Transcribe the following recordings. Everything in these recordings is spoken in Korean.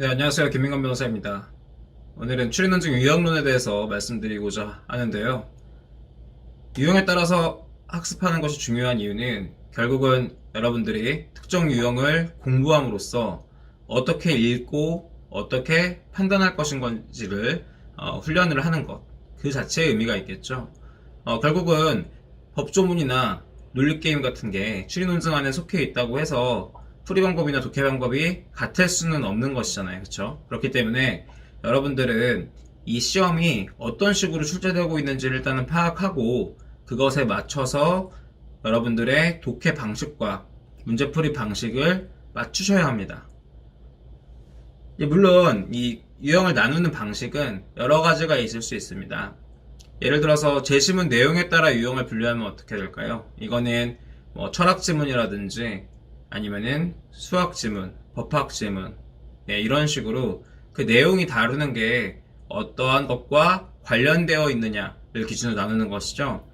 네, 안녕하세요. 김민건 변호사입니다. 오늘은 추리논증 유형론에 대해서 말씀드리고자 하는데요. 유형에 따라서 학습하는 것이 중요한 이유는 결국은 여러분들이 특정 유형을 공부함으로써 어떻게 읽고 어떻게 판단할 것인 건지를 어, 훈련을 하는 것. 그 자체의 의미가 있겠죠. 어, 결국은 법조문이나 논리게임 같은 게 추리논증 안에 속해 있다고 해서 풀이 방법이나 독해 방법이 같을 수는 없는 것이잖아요. 그렇죠? 그렇기 때문에 여러분들은 이 시험이 어떤 식으로 출제되고 있는지를 일단은 파악하고 그것에 맞춰서 여러분들의 독해 방식과 문제풀이 방식을 맞추셔야 합니다. 예, 물론 이 유형을 나누는 방식은 여러 가지가 있을 수 있습니다. 예를 들어서 제시문 내용에 따라 유형을 분류하면 어떻게 될까요? 이거는 뭐 철학 지문이라든지 아니면은 수학 지문, 법학 지문 네, 이런 식으로 그 내용이 다루는 게 어떠한 것과 관련되어 있느냐를 기준으로 나누는 것이죠.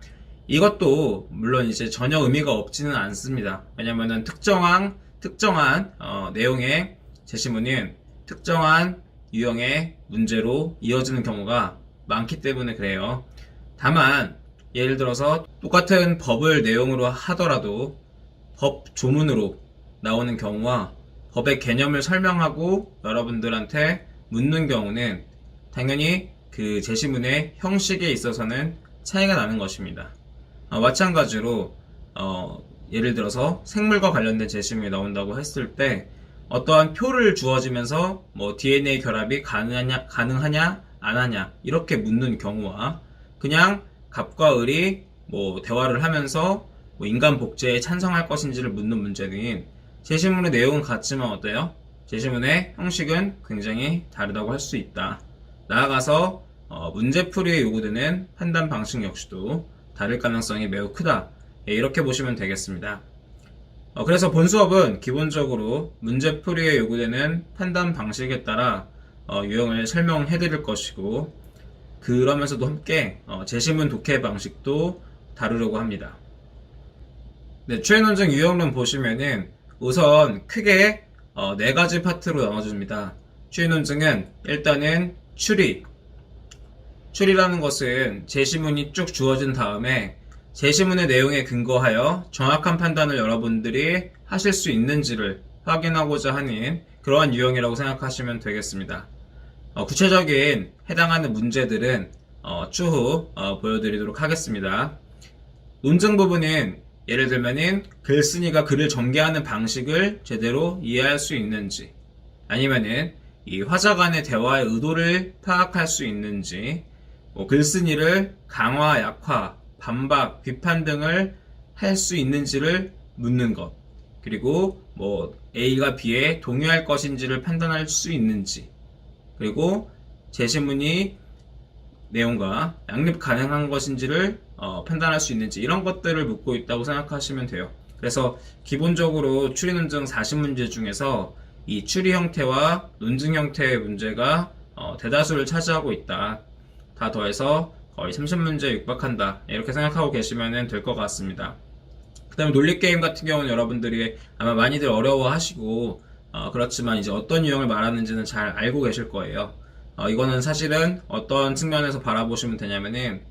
이것도 물론 이제 전혀 의미가 없지는 않습니다. 왜냐면은 특정한 특정한 어, 내용의 제시문은 특정한 유형의 문제로 이어지는 경우가 많기 때문에 그래요. 다만 예를 들어서 똑같은 법을 내용으로 하더라도 법 조문으로 나오는 경우와 법의 개념을 설명하고 여러분들한테 묻는 경우는 당연히 그 제시문의 형식에 있어서는 차이가 나는 것입니다. 어, 마찬가지로 어, 예를 들어서 생물과 관련된 제시문이 나온다고 했을 때 어떠한 표를 주어지면서 뭐 DNA 결합이 가능하냐, 가능하냐 안 하냐 이렇게 묻는 경우와 그냥 갑과 을이 뭐 대화를 하면서 뭐 인간 복제에 찬성할 것인지를 묻는 문제는 제시문의 내용은 같지만 어때요? 제시문의 형식은 굉장히 다르다고 할 수 있다. 나아가서 어, 문제풀이에 요구되는 판단 방식 역시도 다를 가능성이 매우 크다. 예, 이렇게 보시면 되겠습니다. 어, 그래서 본 수업은 기본적으로 문제풀이에 요구되는 판단 방식에 따라 어, 유형을 설명해 드릴 것이고 그러면서도 함께 어, 제시문 독해 방식도 다루려고 합니다. 네, 추행논증 유형론 보시면은 우선 크게 어, 네 가지 파트로 나눠줍니다. 추행논증은 일단은 추리. 추리라는 것은 제시문이 쭉 주어진 다음에 제시문의 내용에 근거하여 정확한 판단을 여러분들이 하실 수 있는지를 확인하고자 하는 그러한 유형이라고 생각하시면 되겠습니다. 어, 구체적인 해당하는 문제들은 어, 추후 어, 보여드리도록 하겠습니다. 논증 부분은 예를 들면은 글쓴이가 글을 전개하는 방식을 제대로 이해할 수 있는지 아니면은 이 화자 간의 대화의 의도를 파악할 수 있는지 뭐 글쓴이를 강화, 약화, 반박, 비판 등을 할 수 있는지를 묻는 것. 그리고 뭐 A가 B에 동의할 것인지를 판단할 수 있는지. 그리고 제시문이 내용과 양립 가능한 것인지를 어, 판단할 수 있는지 이런 것들을 묻고 있다고 생각하시면 돼요. 그래서 기본적으로 추리 논증 40문제 중에서 이 추리 형태와 논증 형태의 문제가 어, 대다수를 차지하고 있다. 다 더해서 거의 30문제에 육박한다. 이렇게 생각하고 계시면 될 것 같습니다. 그 다음에 논리게임 같은 경우는 여러분들이 아마 많이들 어려워하시고 어, 그렇지만 이제 어떤 유형을 말하는지는 잘 알고 계실 거예요. 어, 이거는 사실은 어떤 측면에서 바라보시면 되냐면은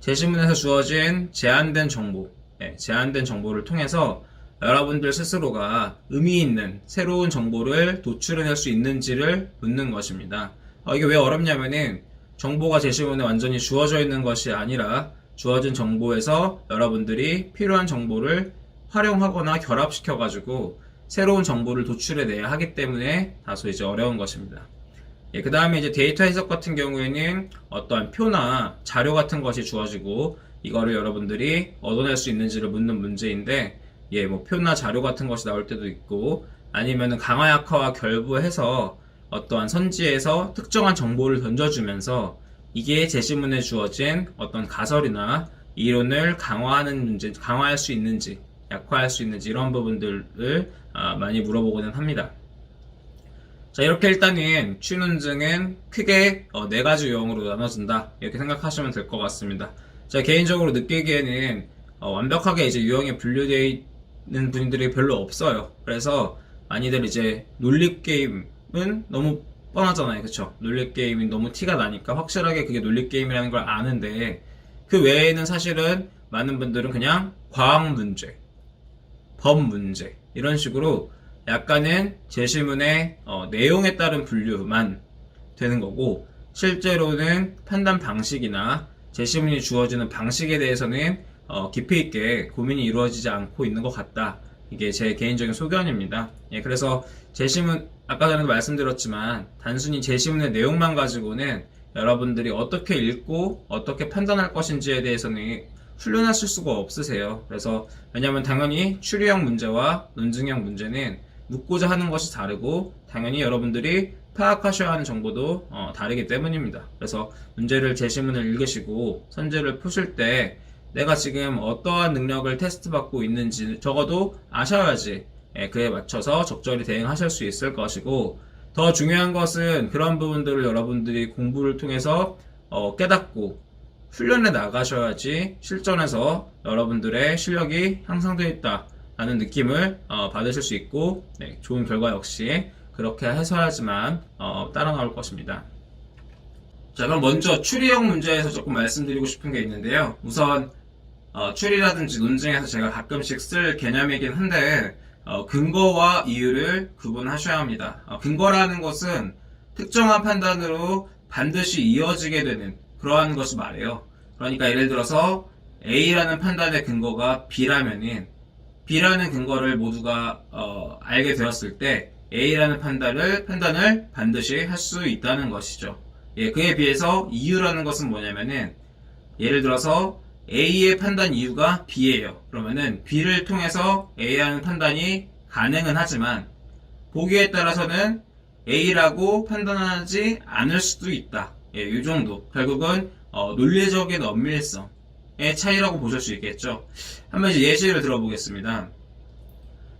제시문에서 주어진 제한된 정보, 예, 제한된 정보를 통해서 여러분들 스스로가 의미 있는 새로운 정보를 도출해낼 수 있는지를 묻는 것입니다. 어, 이게 왜 어렵냐면은 정보가 제시문에 완전히 주어져 있는 것이 아니라 주어진 정보에서 여러분들이 필요한 정보를 활용하거나 결합시켜가지고 새로운 정보를 도출해내야 하기 때문에 다소 이제 어려운 것입니다. 예, 그 다음에 이제 데이터 해석 같은 경우에는 어떠한 표나 자료 같은 것이 주어지고 이거를 여러분들이 얻어낼 수 있는지를 묻는 문제인데 예, 뭐 표나 자료 같은 것이 나올 때도 있고 아니면은 강화 약화와 결부해서 어떠한 선지에서 특정한 정보를 던져주면서 이게 제시문에 주어진 어떤 가설이나 이론을 강화하는 문제, 강화할 수 있는지, 약화할 수 있는지 이런 부분들을 아, 많이 물어보고는 합니다. 자, 이렇게 일단은 취논증은 크게 어, 네 가지 유형으로 나눠진다. 이렇게 생각하시면 될 것 같습니다. 제가 개인적으로 느끼기에는 어, 완벽하게 이제 유형에 분류되어 있는 분들이 별로 없어요. 그래서 많이들 이제 논리 게임은 너무 뻔하잖아요. 그쵸? 논리 게임이 너무 티가 나니까 확실하게 그게 논리 게임이라는 걸 아는데 그 외에는 사실은 많은 분들은 그냥 과학 문제, 법 문제 이런 식으로 약간은 제시문의 어, 내용에 따른 분류만 되는 거고 실제로는 판단 방식이나 제시문이 주어지는 방식에 대해서는 어, 깊이 있게 고민이 이루어지지 않고 있는 것 같다. 이게 제 개인적인 소견입니다. 예, 그래서 제시문 아까 전에도 말씀드렸지만 단순히 제시문의 내용만 가지고는 여러분들이 어떻게 읽고 어떻게 판단할 것인지에 대해서는 훈련하실 수가 없으세요. 그래서 왜냐하면 당연히 추리형 문제와 논증형 문제는 묻고자 하는 것이 다르고 당연히 여러분들이 파악하셔야 하는 정보도 어, 다르기 때문입니다. 그래서 문제를 제시문을 읽으시고 선제를 푸실 때 내가 지금 어떠한 능력을 테스트 받고 있는지 적어도 아셔야지 예, 그에 맞춰서 적절히 대응하실 수 있을 것이고 더 중요한 것은 그런 부분들을 여러분들이 공부를 통해서 어, 깨닫고 훈련해 나가셔야지 실전에서 여러분들의 실력이 향상되어 있다 라는 느낌을 어, 받으실 수 있고 네, 좋은 결과 역시 그렇게 해서야지만 어, 따라 나올 것입니다. 자 그럼 먼저 추리형 문제에서 조금 말씀드리고 싶은 게 있는데요. 우선 어, 추리라든지 논증에서 제가 가끔씩 쓸 개념이긴 한데 어, 근거와 이유를 구분하셔야 합니다. 어, 근거라는 것은 특정한 판단으로 반드시 이어지게 되는 그러한 것을 말해요. 그러니까 예를 들어서 A라는 판단의 근거가 B라면은 B라는 근거를 모두가 어, 알게 되었을 때 A라는 판단을 판단을 반드시 할 수 있다는 것이죠. 예, 그에 비해서 이유라는 것은 뭐냐면은 예를 들어서 A의 판단 이유가 B예요. 그러면은 B를 통해서 A라는 판단이 가능은 하지만 보기에 따라서는 A라고 판단하지 않을 수도 있다. 예, 이 정도. 결국은 어, 논리적인 엄밀성의 차이라고 보실 수 있겠죠. 한번 이제 예시를 들어보겠습니다.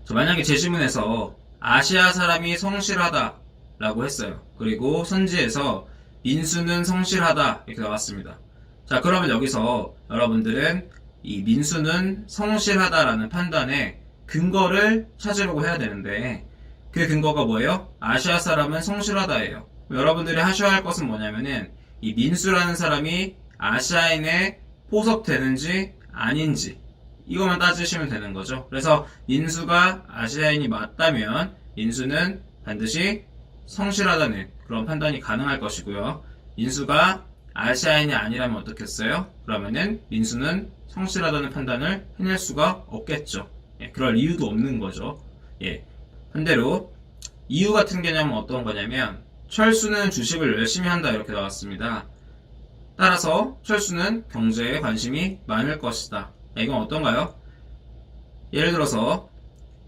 저 만약에 제시문에서 아시아 사람이 성실하다 라고 했어요. 그리고 선지에서 민수는 성실하다 이렇게 나왔습니다. 자, 그러면 여기서 여러분들은 이 민수는 성실하다라는 판단에 근거를 찾으려고 해야 되는데 그 근거가 뭐예요? 아시아 사람은 성실하다예요. 여러분들이 하셔야 할 것은 뭐냐면은 이 민수라는 사람이 아시아인에 포섭되는지 아닌지 이것만 따지시면 되는 거죠. 그래서 민수가 아시아인이 맞다면 민수는 반드시 성실하다는 그런 판단이 가능할 것이고요. 민수가 아시아인이 아니라면 어떻겠어요? 그러면은 민수는 성실하다는 판단을 해낼 수가 없겠죠. 예, 그럴 이유도 없는 거죠. 예. 반대로 이유 같은 개념은 어떤 거냐면 철수는 주식을 열심히 한다 이렇게 나왔습니다. 따라서 철수는 경제에 관심이 많을 것이다. 야, 이건 어떤가요? 예를 들어서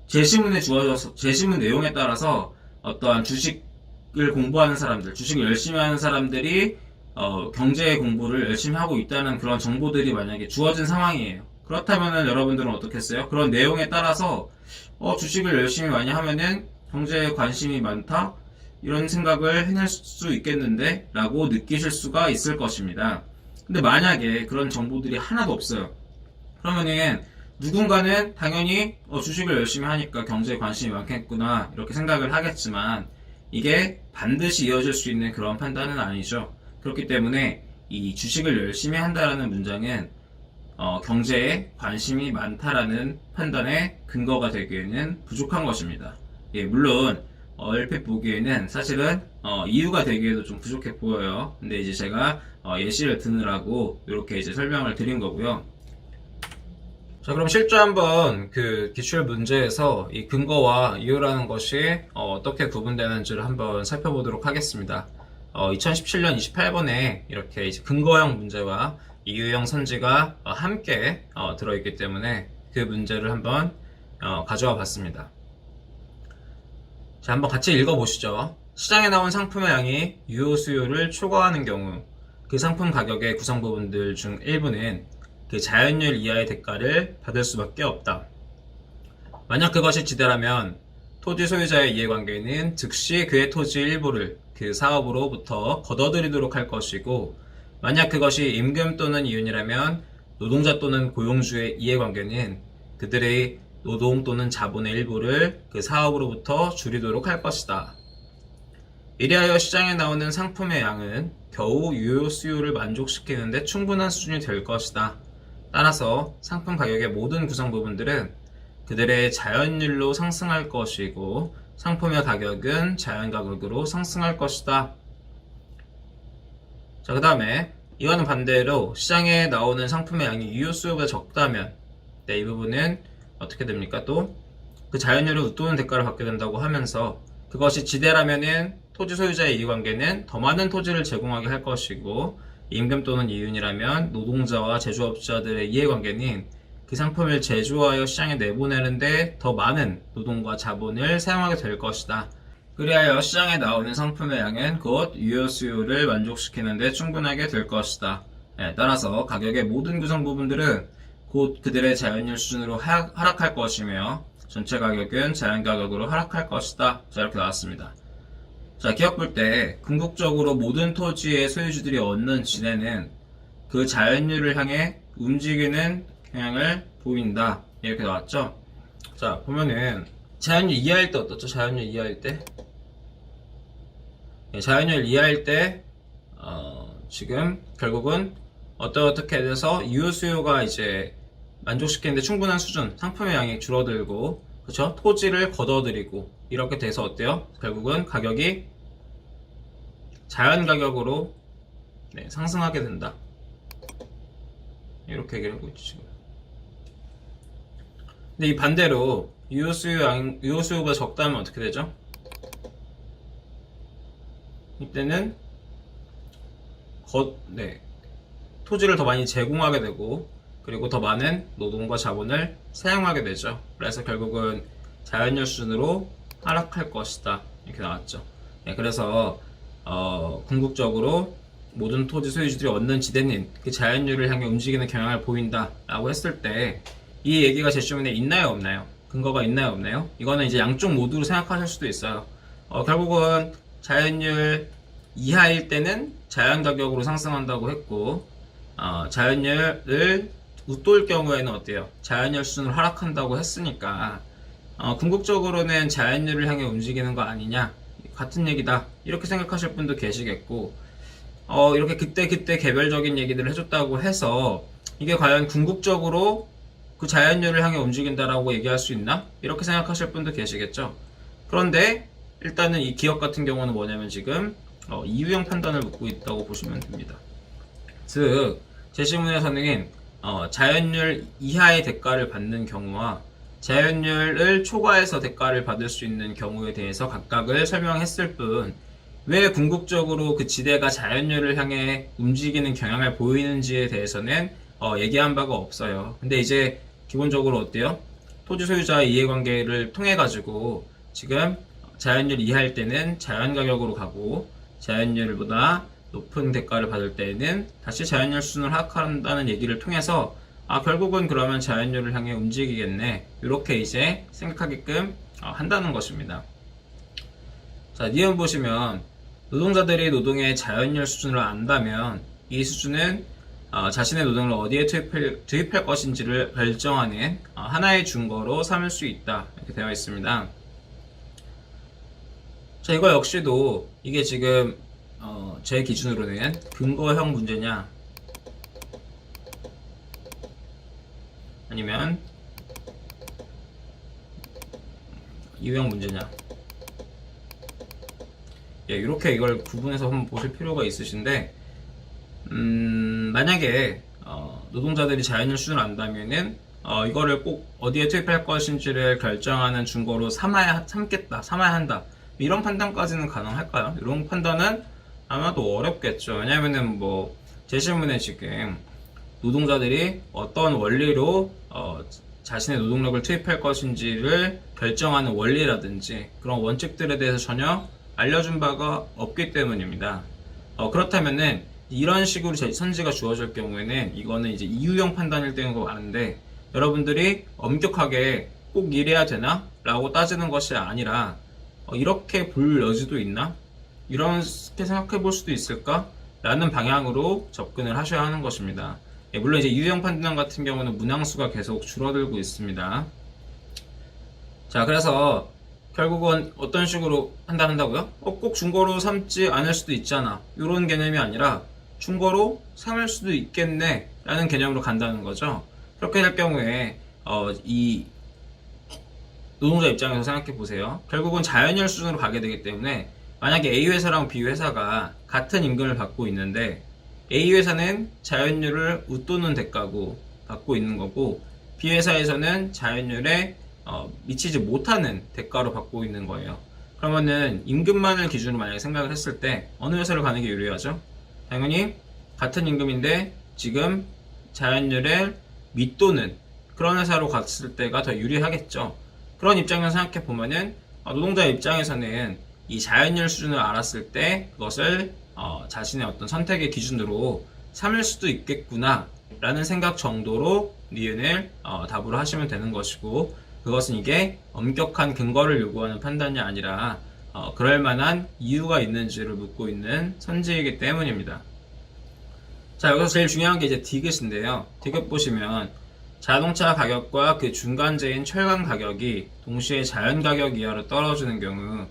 제시문에 주어져서 제시문 내용에 따라서 어떠한 주식을 공부하는 사람들, 주식을 열심히 하는 사람들이 어, 경제 공부를 열심히 하고 있다는 그런 정보들이 만약에 주어진 상황이에요. 그렇다면은 여러분들은 어떻겠어요? 그런 내용에 따라서 어, 주식을 열심히 많이 하면은 경제에 관심이 많다? 이런 생각을 해낼 수 있겠는데? 라고 느끼실 수가 있을 것입니다. 근데 만약에 그런 정보들이 하나도 없어요. 그러면은 누군가는 당연히 어, 주식을 열심히 하니까 경제에 관심이 많겠구나 이렇게 생각을 하겠지만 이게 반드시 이어질 수 있는 그런 판단은 아니죠. 그렇기 때문에 이 주식을 열심히 한다라는 문장은 어, 경제에 관심이 많다라는 판단의 근거가 되기에는 부족한 것입니다. 예, 물론 얼핏 보기에는 사실은 어, 이유가 되기에도 좀 부족해 보여요. 근데 이제 제가 어, 예시를 드느라고 이렇게 이제 설명을 드린 거고요. 자, 그럼 실제 한번 그 기출 문제에서 이 근거와 이유라는 것이 어, 떻게 구분되는지를 한번 살펴보도록 하겠습니다. 어, 2017년 28번에 이렇게 이제 근거형 문제와 이유형 선지가 어, 함께 어, 들어있기 때문에 그 문제를 한번 어, 가져와 봤습니다. 자, 한번 같이 읽어보시죠. 시장에 나온 상품의 양이 유효 수요를 초과하는 경우 그 상품 가격의 구성 부분들 중 일부는 그 자연율 이하의 대가를 받을 수밖에 없다. 만약 그것이 지대라면 토지 소유자의 이해관계는 즉시 그의 토지 일부를 그 사업으로부터 걷어들이도록 할 것이고 만약 그것이 임금 또는 이윤이라면 노동자 또는 고용주의 이해관계는 그들의 노동 또는 자본의 일부를 그 사업으로부터 줄이도록 할 것이다. 이리하여 시장에 나오는 상품의 양은 겨우 유효 수요를 만족시키는데 충분한 수준이 될 것이다. 따라서 상품 가격의 모든 구성 부분들은 그들의 자연율로 상승할 것이고 상품의 가격은 자연 가격으로 상승할 것이다. 자, 그 다음에 이와는 반대로 시장에 나오는 상품의 양이 유효 수요보다 적다면 네, 이 부분은 어떻게 됩니까? 또 그 자연율을 웃도는 대가를 받게 된다고 하면서 그것이 지대라면은 토지 소유자의 이해관계는 더 많은 토지를 제공하게 할 것이고 임금 또는 이윤이라면 노동자와 제조업자들의 이해관계는 그 상품을 제조하여 시장에 내보내는데 더 많은 노동과 자본을 사용하게 될 것이다. 그리하여 시장에 나오는 상품의 양은 곧 유효 수요를 만족시키는데 충분하게 될 것이다. 예, 따라서 가격의 모든 구성 부분들은 곧 그들의 자연율 수준으로 하락, 하락할 것이며 전체 가격은 자연 가격으로 하락할 것이다. 자 이렇게 나왔습니다. 자 기업 볼 때 궁극적으로 모든 토지의 소유주들이 얻는 지대는 그 자연율을 향해 움직이는 경향을 보인다. 이렇게 나왔죠. 자 보면은 자연율 이하일 때 어떻죠? 자연율 이하일 때 예, 자연율 이하일 때 어, 지금 결국은 어떻게 돼서 유효 수요가 이제 만족시키는데 충분한 수준 상품의 양이 줄어들고 그쵸 토지를 걷어들이고 이렇게 돼서 어때요? 결국은 가격이 자연 가격으로 네, 상승하게 된다. 이렇게 얘기를 하고 있죠 지금. 근데 이 반대로 유효 수요 양 유효 수요가 적다면 어떻게 되죠? 이때는 거, 네, 토지를 더 많이 제공하게 되고 그리고 더 많은 노동과 자본을 사용하게 되죠. 그래서 결국은 자연율 수준으로 하락할 것이다. 이렇게 나왔죠. 네, 그래서 어, 궁극적으로 모든 토지 소유주들이 얻는 지대는 그 자연율을 향해 움직이는 경향을 보인다라고 했을 때 이 얘기가 제 주문에 있나요 없나요? 근거가 있나요 없나요? 이거는 이제 양쪽 모두로 생각하실 수도 있어요. 어, 결국은 자연율 이하일 때는 자연 가격으로 상승한다고 했고 어, 자연율을 웃돌 경우에는 어때요? 자연율 수준으로 하락한다고 했으니까 어, 궁극적으로는 자연율을 향해 움직이는 거 아니냐 같은 얘기다 이렇게 생각하실 분도 계시겠고 어, 이렇게 그때 그때 개별적인 얘기들을 해줬다고 해서 이게 과연 궁극적으로 그 자연율을 향해 움직인다라고 얘기할 수 있나? 이렇게 생각하실 분도 계시겠죠. 그런데 일단은 이 기업 같은 경우는 뭐냐면 지금 어, 이유형 판단을 묻고 있다고 보시면 됩니다. 즉 제시문에서는 어, 자연율 이하의 대가를 받는 경우와 자연율을 초과해서 대가를 받을 수 있는 경우에 대해서 각각을 설명했을 뿐, 왜 궁극적으로 그 지대가 자연율을 향해 움직이는 경향을 보이는지에 대해서는 어, 얘기한 바가 없어요. 근데 이제 기본적으로 어때요? 토지 소유자의 이해관계를 통해 가지고 지금 자연율 이하일 때는 자연 가격으로 가고 자연율보다 높은 대가를 받을 때에는 다시 자연율 수준을 하락한다는 얘기를 통해서 아 결국은 그러면 자연율을 향해 움직이겠네 이렇게 이제 생각하게끔 어, 한다는 것입니다. 자 니은 보시면 노동자들이 노동의 자연율 수준을 안다면 이 수준은 어, 자신의 노동을 어디에 투입할, 투입할 것인지를 결정하는 어, 하나의 증거로 삼을 수 있다 이렇게 되어 있습니다. 자 이거 역시도 이게 지금 어, 제 기준으로는 근거형 문제냐 아니면 이유형 문제냐 예, 이렇게 이걸 구분해서 한번 보실 필요가 있으신데 음, 만약에 어, 노동자들이 자연을 수준을 안다면은 어, 이거를 꼭 어디에 투입할 것인지를 결정하는 증거로 삼아야 삼겠다, 삼아야 한다. 이런 판단까지는 가능할까요? 이런 판단은 아마도 어렵겠죠. 왜냐면은 뭐 제시문에 지금 노동자들이 어떤 원리로 어, 자신의 노동력을 투입할 것인지를 결정하는 원리라든지 그런 원칙들에 대해서 전혀 알려준 바가 없기 때문입니다. 어, 그렇다면은 이런 식으로 제- 선지가 주어질 경우에는 이거는 이제 이유형 판단일 때가 많은데 여러분들이 엄격하게 꼭 이래야 되나? 라고 따지는 것이 아니라 어, 이렇게 볼 여지도 있나? 이렇게 생각해 볼 수도 있을까? 라는 방향으로 접근을 하셔야 하는 것입니다. 예, 물론 이제 유형 판단 같은 경우는 문항수가 계속 줄어들고 있습니다. 자, 그래서 결국은 어떤 식으로 한다 한다고요? 어, 꼭 중고로 삼지 않을 수도 있잖아. 이런 개념이 아니라 중고로 삼을 수도 있겠네 라는 개념으로 간다는 거죠. 그렇게 될 경우에 어, 이 노동자 입장에서 생각해 보세요. 결국은 자연열 수준으로 가게 되기 때문에 만약에 A 회사랑 B 회사가 같은 임금을 받고 있는데 A 회사는 자연율을 웃도는 대가고 받고 있는 거고 B 회사에서는 자연율에 어, 미치지 못하는 대가로 받고 있는 거예요. 그러면은 임금만을 기준으로 만약에 생각을 했을 때 어느 회사를 가는 게 유리하죠? 당연히 같은 임금인데 지금 자연율을 밑도는 그런 회사로 갔을 때가 더 유리하겠죠. 그런 입장에서 생각해 보면은 어, 노동자 입장에서는 이 자연율 수준을 알았을 때 그것을 어, 자신의 어떤 선택의 기준으로 삼을 수도 있겠구나 라는 생각 정도로 니은을 어, 답으로 하시면 되는 것이고 그것은 이게 엄격한 근거를 요구하는 판단이 아니라 어, 그럴 만한 이유가 있는지를 묻고 있는 선지이기 때문입니다. 자 여기서 제일 중요한 게 이제 디귿인데요. 디귿 보시면 자동차 가격과 그 중간재인 철강 가격이 동시에 자연 가격 이하로 떨어지는 경우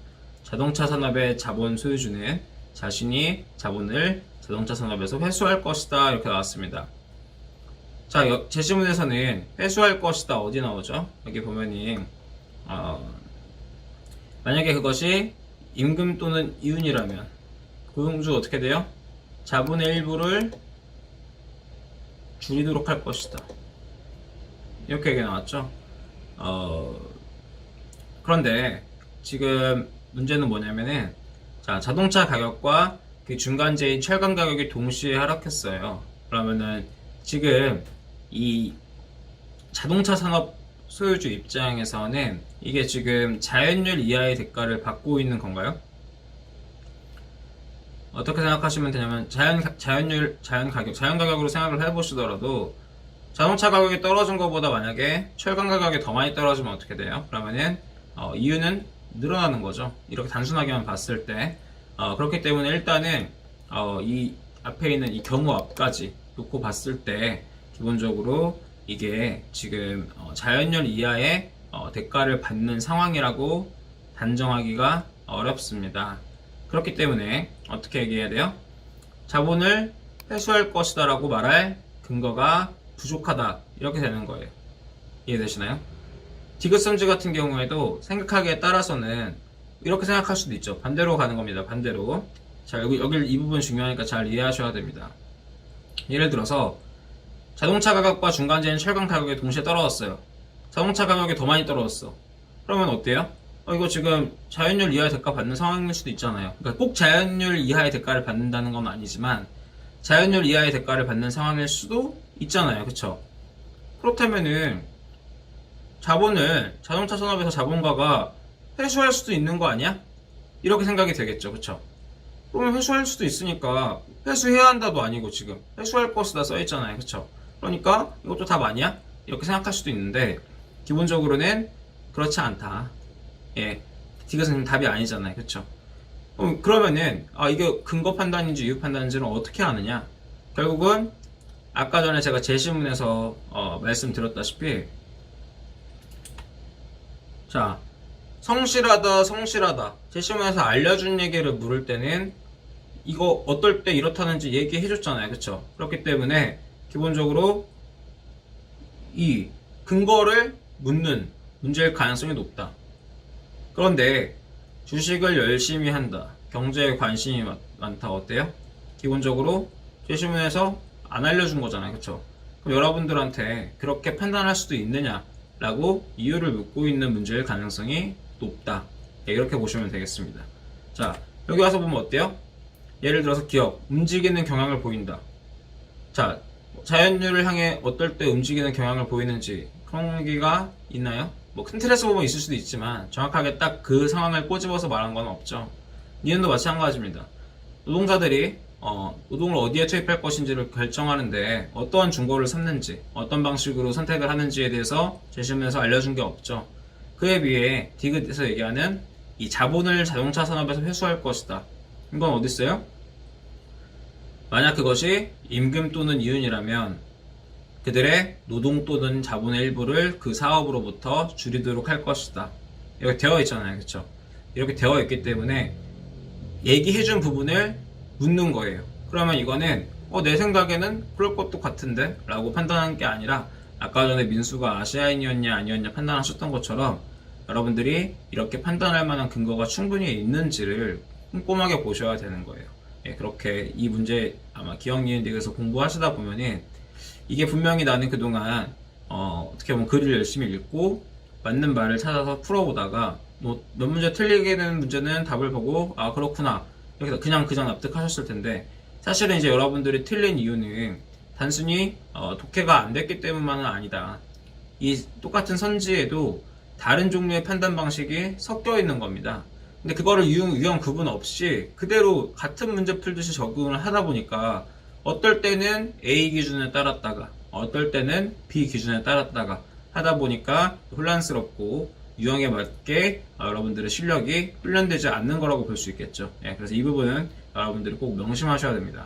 자동차 산업의 자본 소유주는 자신이 자본을 자동차 산업에서 회수할 것이다 이렇게 나왔습니다. 자, 여- 제시문에서는 회수할 것이다 어디 나오죠? 여기 보면은 어, 만약에 그것이 임금 또는 이윤이라면 고용주 어떻게 돼요? 자본의 일부를 줄이도록 할 것이다. 이렇게 얘기 나왔죠. 어, 그런데 지금 문제는 뭐냐면은 자, 자동차 가격과 그 중간재인 철강 가격이 동시에 하락했어요. 그러면은 지금 이 자동차 산업 소유주 입장에서는 이게 지금 자연율 이하의 대가를 받고 있는 건가요? 어떻게 생각하시면 되냐면 자연 자연율 자연 가격 자연 가격으로 생각을 해보시더라도 자동차 가격이 떨어진 것보다 만약에 철강 가격이 더 많이 떨어지면 어떻게 돼요? 그러면은 어, 이유는 늘어나는 거죠. 이렇게 단순하게만 봤을 때 어, 그렇기 때문에 일단은 어, 이 앞에 있는 이 경우 앞까지 놓고 봤을 때 기본적으로 이게 지금 어, 자연열 이하의 어, 대가를 받는 상황이라고 단정하기가 어렵습니다. 그렇기 때문에 어떻게 얘기해야 돼요? 자본을 회수할 것이다 라고 말할 근거가 부족하다 이렇게 되는 거예요. 이해되시나요? 디귿선지 같은 경우에도 생각하기에 따라서는 이렇게 생각할 수도 있죠. 반대로 가는 겁니다. 반대로. 자, 여기, 여기 이 부분 중요하니까 잘 이해하셔야 됩니다. 예를 들어서 자동차 가격과 중간재인 철강 가격이 동시에 떨어졌어요. 자동차 가격이 더 많이 떨어졌어. 그러면 어때요? 어, 이거 지금 자연율 이하의 대가 받는 상황일 수도 있잖아요. 그러니까 꼭 자연율 이하의 대가를 받는다는 건 아니지만 자연율 이하의 대가를 받는 상황일 수도 있잖아요. 그쵸? 그렇다면은 자본을 자동차 산업에서 자본가가 회수할 수도 있는 거 아니야? 이렇게 생각이 되겠죠. 그쵸? 그러면 회수할 수도 있으니까 회수해야 한다도 아니고 지금 회수할 것이다 써있잖아요. 그쵸? 그러니까 이것도 답 아니야? 이렇게 생각할 수도 있는데 기본적으로는 그렇지 않다. 예. 디귿은 답이 아니잖아요. 그쵸? 어, 그러면은 아 이게 근거 판단인지 이유 판단인지는 어떻게 아느냐? 결국은 아까 전에 제가 제시문에서 어, 말씀드렸다시피 자 성실하다 성실하다. 제시문에서 알려준 얘기를 물을 때는 이거 어떨 때 이렇다는지 얘기해 줬잖아요. 그쵸? 그렇기 때문에 기본적으로 이 근거를 묻는 문제일 가능성이 높다. 그런데 주식을 열심히 한다. 경제에 관심이 많- 많다. 어때요? 기본적으로 제시문에서 안 알려준 거잖아요. 그쵸? 그럼 여러분들한테 그렇게 판단할 수도 있느냐 라고 이유를 묻고 있는 문제일 가능성이 높다. 네, 이렇게 보시면 되겠습니다. 자 여기 와서 보면 어때요? 예를 들어서 기업 움직이는 경향을 보인다. 자 자연율을 향해 어떨 때 움직이는 경향을 보이는지 그런 얘기가 있나요? 뭐 큰 틀에서 보면 있을 수도 있지만 정확하게 딱 그 상황을 꼬집어서 말한 건 없죠. 니은도 마찬가지입니다. 노동자들이 어, 노동을 어디에 투입할 것인지를 결정하는데 어떠한 중고를 삼는지 어떤 방식으로 선택을 하는지에 대해서 제시문에서 알려준 게 없죠. 그에 비해 디귿에서 얘기하는 이 자본을 자동차 산업에서 회수할 것이다. 이건 어디 있어요? 만약 그것이 임금 또는 이윤이라면 그들의 노동 또는 자본의 일부를 그 사업으로부터 줄이도록 할 것이다. 이렇게 되어 있잖아요. 그쵸? 이렇게 되어 있기 때문에 얘기해준 부분을 묻는 거예요. 그러면 이거는 어, 내 생각에는 그럴 것도 같은데? 라고 판단하는 게 아니라 아까 전에 민수가 아시아인이었냐 아니었냐 판단하셨던 것처럼 여러분들이 이렇게 판단할 만한 근거가 충분히 있는지를 꼼꼼하게 보셔야 되는 거예요. 예, 그렇게 이 문제 아마 기억 니은 딕에서 공부하시다 보면은 이게 분명히 나는 그동안 어, 떻게 보면 글을 열심히 읽고 맞는 말을 찾아서 풀어보다가 뭐 몇 문제 틀리게 되는 문제는 답을 보고 아 그렇구나 이렇게 그냥 그냥 납득하셨을 텐데 사실은 이제 여러분들이 틀린 이유는 단순히 어, 독해가 안 됐기 때문만은 아니다. 이 똑같은 선지에도 다른 종류의 판단 방식이 섞여 있는 겁니다. 근데 그거를 유형, 유형 구분 없이 그대로 같은 문제 풀듯이 적응을 하다 보니까 어떨 때는 A 기준에 따랐다가 어떨 때는 B 기준에 따랐다가 하다 보니까 혼란스럽고 유형에 맞게 어, 여러분들의 실력이 훈련되지 않는 거라고 볼 수 있겠죠. 예, 그래서 이 부분은 여러분들이 꼭 명심하셔야 됩니다.